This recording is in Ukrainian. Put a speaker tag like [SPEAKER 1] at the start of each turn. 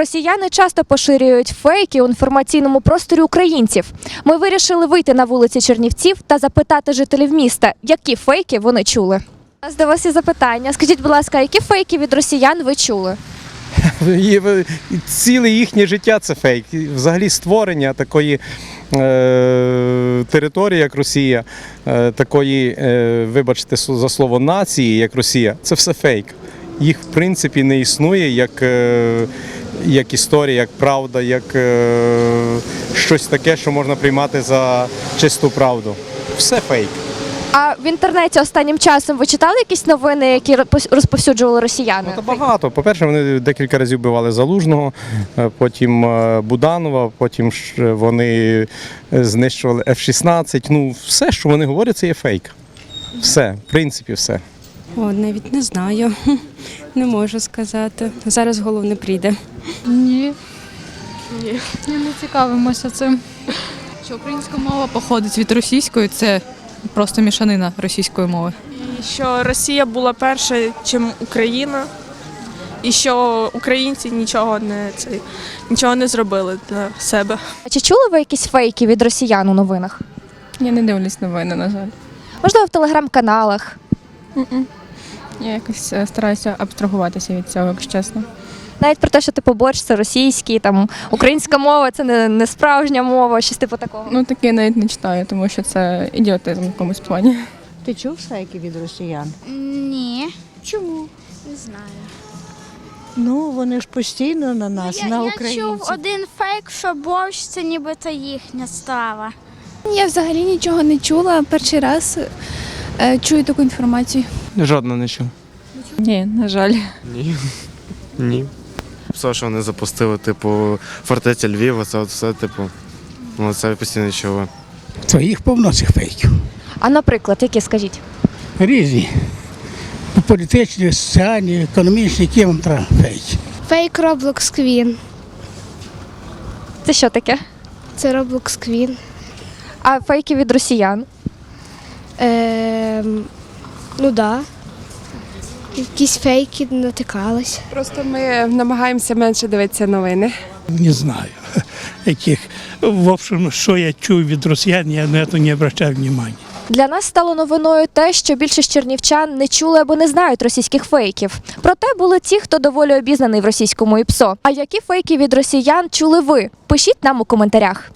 [SPEAKER 1] Росіяни часто поширюють фейки у інформаційному просторі українців. Ми вирішили вийти на вулиці Чернівців та запитати жителів міста, які фейки вони чули. У нас до вас є запитання. Скажіть, будь ласка, які фейки від росіян ви чули?
[SPEAKER 2] Ціле їхнє життя це фейк. Взагалі створення такої е, території, як Росія, е, такої, е, вибачте за слово, нації, як Росія, це все фейк. Їх в принципі не існує як, як історія, як правда, як е, щось таке, що можна приймати за чисту правду. Все фейк.
[SPEAKER 1] А в інтернеті останнім часом ви читали якісь новини, які розповсюджували росіяни?
[SPEAKER 2] Ну, то багато. По-перше, вони декілька разів бивали Залужного, е, потім е, Буданова, потім вони знищували F-16. Ну, все, що вони говорять, це є фейк. Все, в принципі, все.
[SPEAKER 3] О, навіть не знаю. Не можу сказати. Зараз в голову не прийде.
[SPEAKER 4] Ні. Ні. Ні, не цікавимося цим. Що українська мова походить від російської, це просто мішанина російської мови.
[SPEAKER 5] І що Росія була перша, чим Україна, і що українці нічого не цей, нічого не зробили для себе.
[SPEAKER 1] А Чи чули ви якісь фейки від росіян у новинах?
[SPEAKER 6] Я не дивлюсь новини, на жаль.
[SPEAKER 1] Можливо, в телеграм-каналах.
[SPEAKER 6] Я якось е, стараюся абстрагуватися від цього, якщо чесно.
[SPEAKER 1] Навіть про те, що типу борщ це російський, там українська мова це не, не справжня мова, щось типу такого.
[SPEAKER 6] Ну таке навіть не читаю, тому що це ідіотизм в якомусь плані.
[SPEAKER 7] Ти чув фейки від росіян?
[SPEAKER 8] Ні. Чому? Не знаю.
[SPEAKER 7] Ну, вони ж постійно на нас,
[SPEAKER 8] я,
[SPEAKER 7] на
[SPEAKER 8] я чув один фейк, що борщ це нібито їхня страва.
[SPEAKER 9] Я взагалі нічого не чула. Перший раз чую таку інформацію.
[SPEAKER 10] Жодного не чув.
[SPEAKER 6] Ні, на жаль.
[SPEAKER 10] Ні. Ні. Все, що вони запустили, типу, фортеця Львів, це от все, типу, ну це постійно чули.
[SPEAKER 11] То їх повно цих фейків.
[SPEAKER 1] А наприклад, які скажіть?
[SPEAKER 11] Різні. Політичні, соціальні, економічні, які вам треба фейки.
[SPEAKER 8] Фейк Roblox Queen.
[SPEAKER 1] Це що таке?
[SPEAKER 8] Це Roblox Queen.
[SPEAKER 1] А фейки від росіян?
[SPEAKER 8] Ем, ну да. Якісь фейки натикались.
[SPEAKER 3] Просто ми намагаємося менше дивитися новини.
[SPEAKER 11] Не знаю, яких. В общем, що я чую від росіян, я на це не обращаю внимання.
[SPEAKER 1] Для нас стало новиною те, що більшість чернівчан не чули або не знають російських фейків. Проте були ті, хто доволі обізнаний в російському ІПСО. А які фейки від росіян чули ви? Пишіть нам у коментарях.